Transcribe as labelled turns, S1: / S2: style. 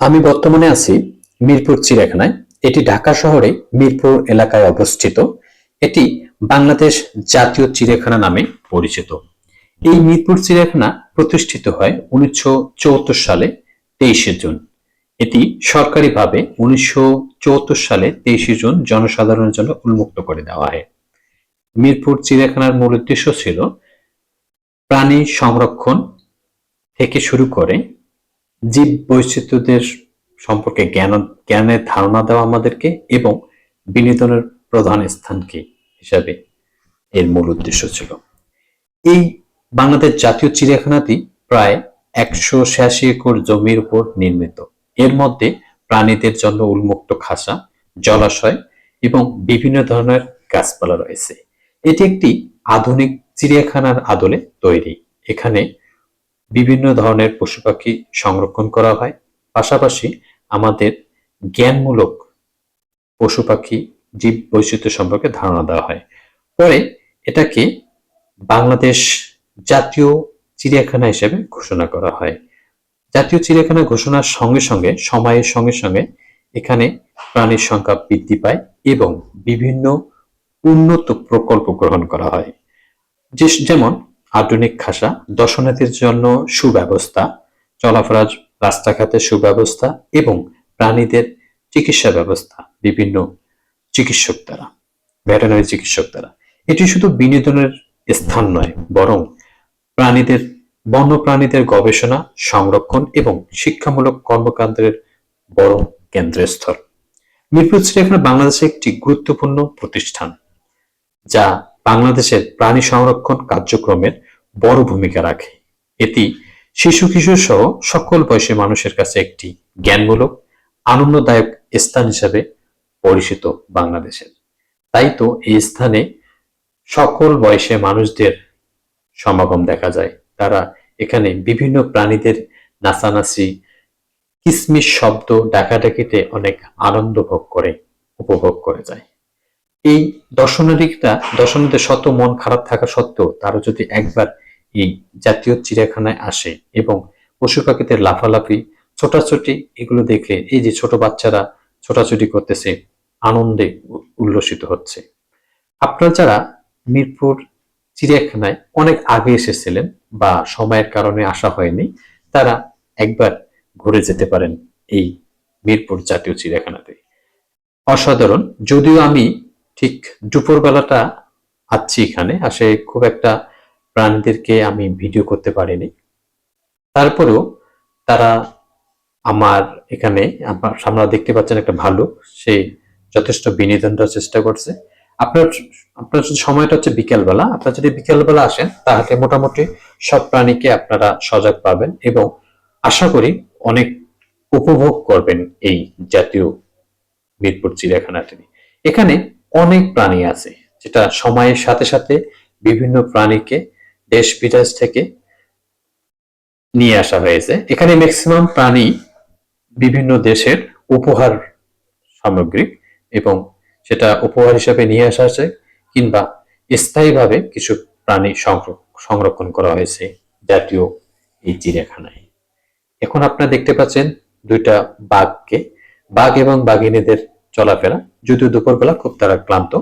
S1: আমি বর্তমানে আছি মিরপুর চিড়িয়াখানায়। এটি ঢাকা শহরে মিরপুর এলাকায় অবস্থিত। এটি বাংলাদেশ জাতীয় চিড়িয়াখানা নামে পরিচিত। এই মিরপুর চিড়িয়াখানা প্রতিষ্ঠিত হয় উনিশশো চুয়াত্তর সালে তেইশে জুন। এটি সরকারিভাবে উনিশশো চুয়াত্তর সালে তেইশে জুন জনসাধারণের জন্য উন্মুক্ত করে দেওয়া হয়। মিরপুর চিড়িয়াখানার মূল উদ্দেশ্য ছিল প্রাণী সংরক্ষণ থেকে শুরু করে জীব বৈচিত্র্যদের সম্পর্কে জ্ঞান, জ্ঞানের ধারণা দেওয়া আমাদেরকে এবং বিনোদনের প্রধান স্থান কি হিসাবে এর মূল উদ্দেশ্য ছিল। এই বাংলাদেশ জাতীয় চিড়িয়াখানাটি প্রায় একশো ছিয়াশি একর জমির উপর নির্মিত। এর মধ্যে প্রাণীদের জন্য উন্মুক্ত খাসা, জলাশয় এবং বিভিন্ন ধরনের গাছপালা রয়েছে। এটি একটি আধুনিক চিড়িয়াখানার আদলে তৈরি। এখানে বিভিন্ন ধরনের পশু পাখি সংরক্ষণ করা হয়। পাশাপাশি আমাদের জ্ঞানমূলক পশু পাখি জীব বৈচিত্র্য সম্পর্কে ধারণা দেওয়া হয়। পরে এটাকে বাংলাদেশ জাতীয় চিড়িয়াখানা হিসেবে ঘোষণা করা হয়। জাতীয় চিড়িয়াখানা ঘোষণার সঙ্গে সঙ্গে, সময়ের সঙ্গে সঙ্গে এখানে প্রাণীর সংখ্যা বৃদ্ধি পায় এবং বিভিন্ন উন্নত প্রকল্প গ্রহণ করা হয়। যেমন আধুনিক খাসা, দর্শনার্থীর জন্য সুব্যবস্থা, চলাফেরার রাস্তাঘাটের সুব্যবস্থা এবং প্রাণীদের চিকিৎসা ব্যবস্থা, বিভিন্ন চিকিৎসক দ্বারা ভেটেনারি চিকিৎসক দ্বারা। এটি শুধু বিনোদনের স্থান নয়, বরং প্রাণীদের, বন্য প্রাণীদের গবেষণা, সংরক্ষণ এবং শিক্ষামূলক কর্মকাণ্ডের বড় কেন্দ্রস্থল। মিরপুর চিড়িয়াখানা বাংলাদেশের একটি গুরুত্বপূর্ণ প্রতিষ্ঠান, যা বাংলাদেশের প্রাণী সংরক্ষণ কার্যক্রমের বড় ভূমিকা রাখে। এটি শিশু কিশোর সহ সকল বয়সী মানুষের কাছে একটি জ্ঞানমূলক, আনন্দদায়ক স্থান হিসেবে পরিচিত বাংলাদেশের। তাই তো এই স্থানে সকল বয়সে মানুষদের সমাগম দেখা যায়। তারা এখানে বিভিন্ন প্রাণীদের নাচানাচি, কিসমিস শব্দ, ডাকাডাকিতে অনেক আনন্দ ভোগ করে, উপভোগ করে যায়। এই দর্শনার্থীরা দর্শনার্থীদের শত মন খারাপ থাকা সত্ত্বেও তারা যদি একবার এই জাতীয় চিড়িয়াখানায় আসে এবং পশু পাখিদের লাফালাফি, ছোটাছুটি এগুলো দেখে এই যে ছোট বাচ্চারা ছোটাছুটি করতেছে, আনন্দে উল্লসিত হচ্ছে। আপনারা যারা মিরপুর চিড়িয়াখানায় অনেক আগে এসেছিলেন বা সময়ের কারণে আসা হয়নি, তারা একবার ঘুরে যেতে পারেন এই মিরপুর জাতীয় চিড়িয়াখানাতে। অসাধারণ, যদিও আমি ঠিক দুপুরবেলাটা আছি এখানে, আসে খুব একটা প্রাণীদেরকে আমি ভিডিও করতে পারিনি। তারপরেও তারা আমার এখানে, আমার আপনারা দেখতে পাচ্ছেন একটা ভালো সে যথেষ্ট বিনোদন দেওয়ার চেষ্টা করছে। আপনার আপনার যদি সময়টা হচ্ছে বিকেলবেলা, আপনারা যদি বিকেলবেলা আসেন, তাহলে মোটামুটি সব প্রাণীকে আপনারা সজাগ পাবেন এবং আশা করি অনেক উপভোগ করবেন এই জাতীয় মিরপুর চিড়িয়াখানাটি। এখানে অনেক প্রাণী আছে, যেটা সময়ের সাথে সাথে বিভিন্ন প্রাণীকে দেশ বিদেশ থেকে নিয়ে আসা হয়েছে। এখানে ম্যাক্সিমাম প্রাণী বিভিন্ন দেশের উপহার সামগ্রী এবং সেটা উপহার হিসাবে নিয়ে আসা হয়েছে কিংবা স্থায়ীভাবে কিছু প্রাণী সংর- সংরক্ষণ করা হয়েছে জাতীয় এই চিড়িয়াখানায়। এখন আপনারা দেখতে পাচ্ছেন দুইটা বাঘকে, বাঘ এবং বাঘিনীদের চলাফেরা। যদিও দুপুরবেলা খুব তারা ক্লান্ত।